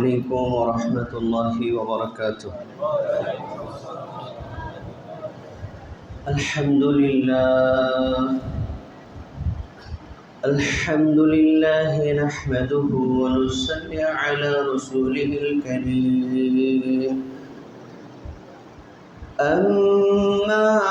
عليكم ورحمة الله وبركاته. الحمد لله. الحمد لله نحمده ونصلي على رسوله الكريم. أما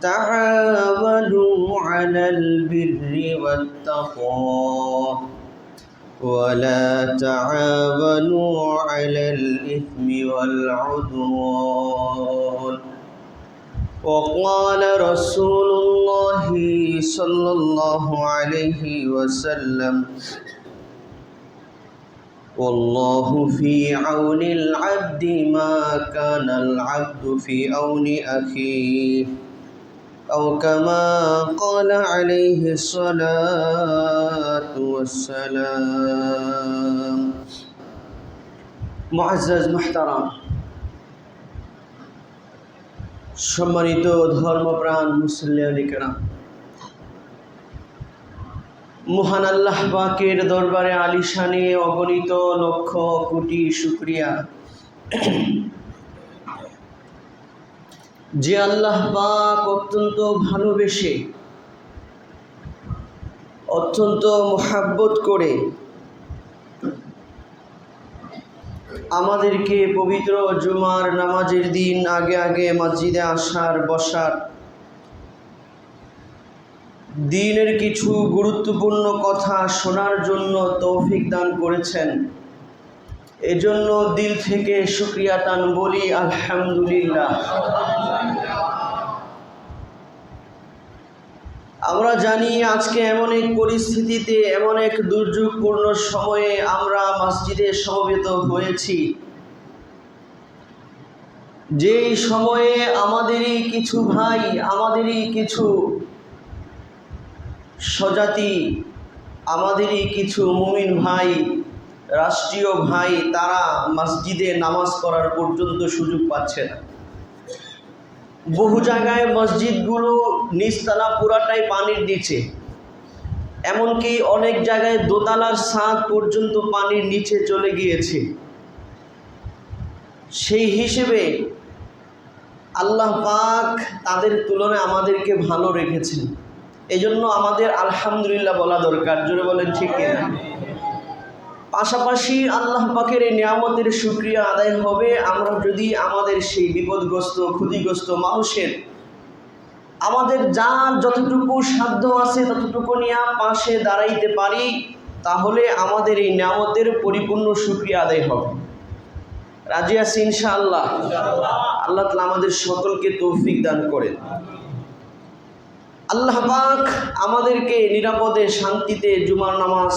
تعاونوا على البر والتقوى. ولا تعاونوا على الإثم والعدوان. وقال رسول الله صلى الله عليه وسلم والله في عون العبد ما كان العبد في عون أخيه. أو كما قال عليه الصلاة والسلام معزز محترم সম্মানিত ধর্মপ্রাণ মুসল্লিয়ানিকেরা মহান আল্লাহ পাকের দরবারে আলিশানে অগণিত লক্ষ কোটি শুক্রিয়া যে আল্লাহ পাক অত্যন্ত ভালোবেসে, অত্যন্ত মোহাব্বত করে আমাদেরকে পবিত্র জুমার নামাজের দিন আগে আগে মসজিদে আসার, বসার দিনের কিছু গুরুত্বপূর্ণ কথা শোনার জন্য তৌফিক দান করেছেন। এজন্য দিল থেকে শুক্রিয়া তান বলি, আলহামদুলিল্লাহ। আমরা জানি আজকে এমন এক পরিস্থিতিতে, এমন এক দুর্যোগপূর্ণ সময়ে আমরা মসজিদে সমবেত হয়েছি। যেই সময়ে আমাদেরই কিছু ভাই, আমাদেরই কিছু স্বজাতি, আমাদেরই কিছু মুমিন ভাই রাষ্ট্রীয় ভাই তারা মসজিদে নামাজ পড়ার পর্যন্ত সুযোগ পাচ্ছে না। বহু জায়গায় মসজিদগুলো নিচতলা পুরাটাই পানির নিচে। এমনকি অনেক জায়গায় দোতলার ছাদ পর্যন্ত পানির নিচে চলে গিয়েছে। সেই হিসেবে আল্লাহ পাক তাদের তুলনায় আমাদেরকে ভালো রেখেছেন। এজন্য আমাদের আলহামদুলিল্লাহ বলা দরকার। জোরে বলেন, ঠিক পাশাপাশি আল্লাহ পাকের এই নিয়ামতের সুক্রিয়া আদায় হবে। আমরা যদি আমাদের সেই বিপদগ্রস্ত, ক্ষতিগ্রস্ত মানুষের আমাদের যার যতটুকু সাধ্য আছে, ততটুকু নিয়ে পাশে দাঁড়াইতে পারি, তাহলে আমাদের এই নিয়ামতের পরিপূর্ণ সুক্রিয়া আদায় হবে। রাজি আছি ইনশাআল্লাহ? আল্লাহ আল্লাহ তালা আমাদের সকলকে তৌফিক দান করেন। আল্লাহ পাক আমাদেরকে নিরাপদে, শান্তিতে জুমার নামাজ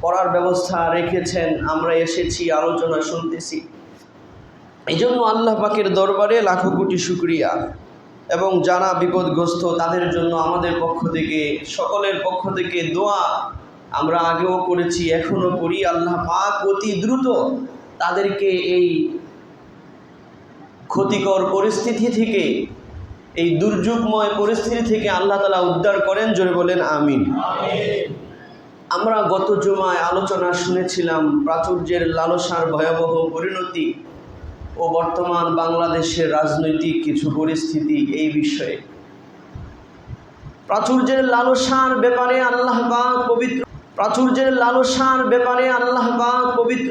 পড়ার ব্যবস্থা রেখেছেন, আমরা এসেছি, আলোচনা শুনতেছি। এই জন্য আল্লাহ পাকের দরবারে লাখো কোটি শুক্রিয়া। এবং যারা বিপদগ্রস্ত, তাদের জন্য আমাদের পক্ষ থেকে, সকলের পক্ষ থেকে দোয়া। আমরা আগেও করেছি এখনও করি। আল্লাহ পাক অতি দ্রুত তাদেরকে এই ক্ষতিকর পরিস্থিতি থেকে, এই দুর্যোগময় পরিস্থিতি থেকে আল্লাহ তালা উদ্ধার করেন। জোরে বলেন, আমিন। আমরা গত জুমায় আলোচনা শুনেছিলাম প্রাচুর্যের লালসার ভয়াবহ পরিণতি ও বর্তমান বাংলাদেশের রাজনৈতিক কিছু পরিস্থিতি এই বিষয়ে। প্রাচুর্যের লালসার ব্যাপারে আল্লাহ পাক পবিত্র প্রাচুর্যের লালসার ব্যাপারে আল্লাহ পাক পবিত্র